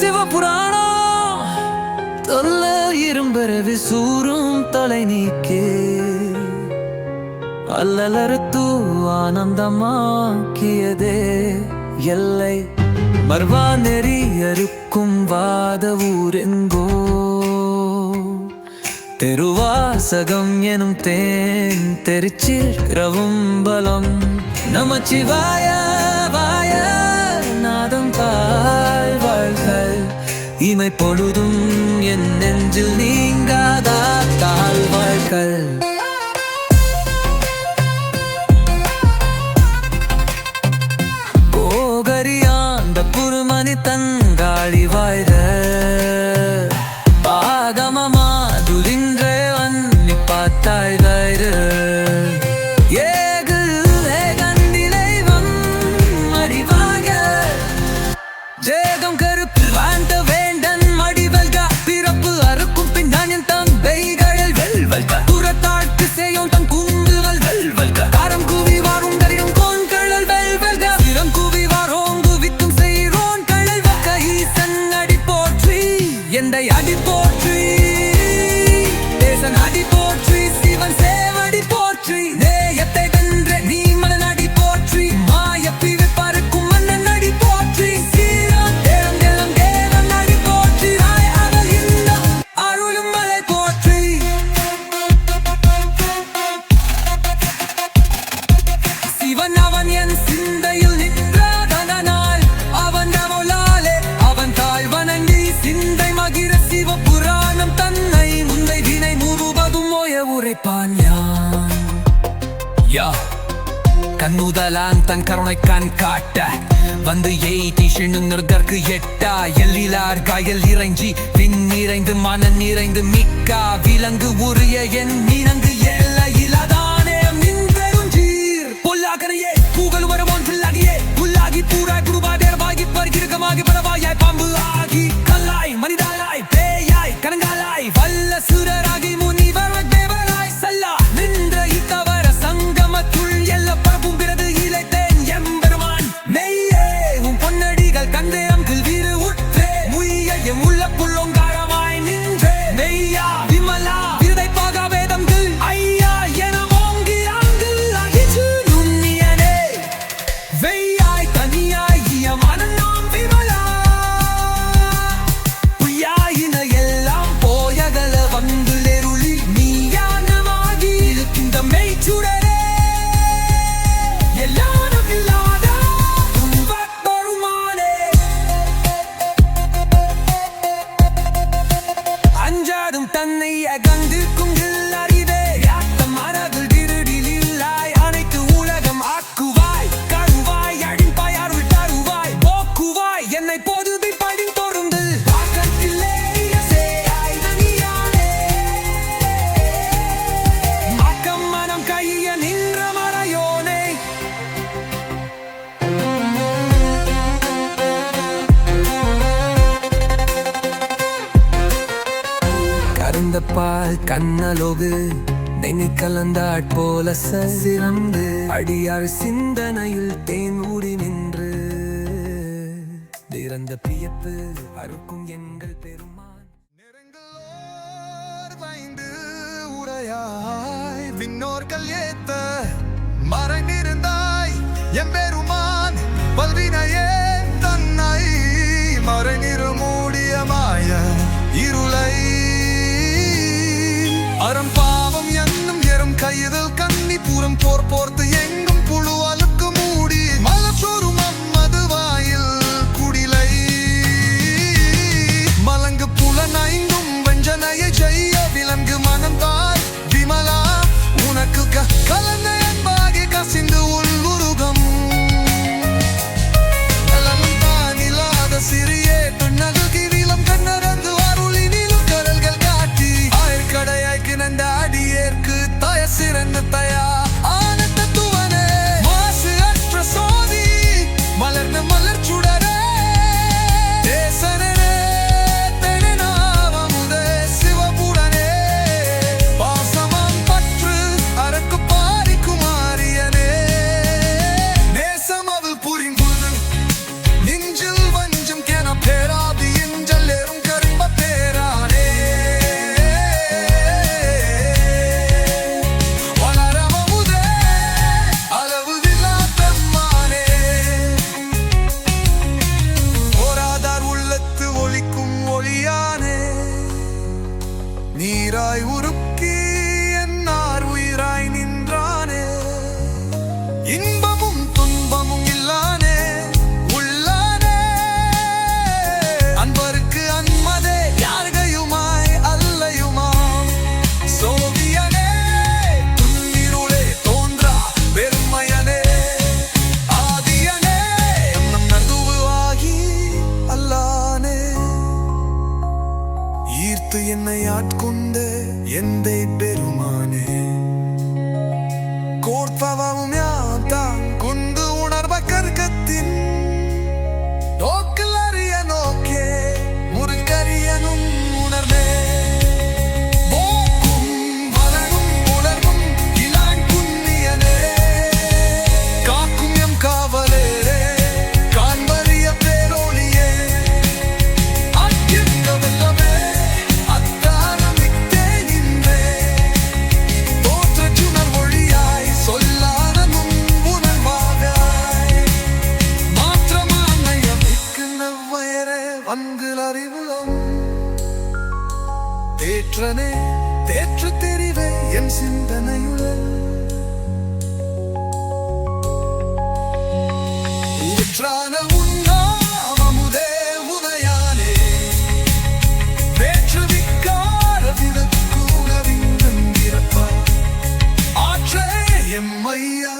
சிவபுராணம். தொல்ல இரும்பெறவி சூரும் தலை நீக்கே. அல்லலறுத்து ஆனந்தமாக்கியதே. எல்லை மர்வா நெறி அறுக்கும் வாத ஊரெங்கோ. தெருவாசகம் எனும் தேன் தெரிச்சில் ரவும் பலம். நமச்சிவாய வாய நாதம் பா தனிமை பொழுதும் என் நெஞ்சில் நீங்காதா தாழ்வாழ்கள் போகரியாண்ட புருமணி தன் say you're கண்ணுதலான் தன் கருணை கண் காட்ட. வந்து எய்தி சிணுங்கற்கு எட்டா. எல்லிலார் காயல் இறைஞ்சி விண் நிறைந்து மன நிறைந்து மிக்கா. விலங்கு உரிய என் இணங்கு பால் கண்ணலோகு நெனி கலந்தாட் போல சிறந்து அடியார் சிந்தனையில் தேன் ஊடி நின்று. திறந்த பியப்பு அறுக்கும் எங்கள் பெருமான். வைந்து உரையாய் விண்ணோர்கள் ஏத்த மறைந்திருந்தாய் என் por por Fala um me எம்மையா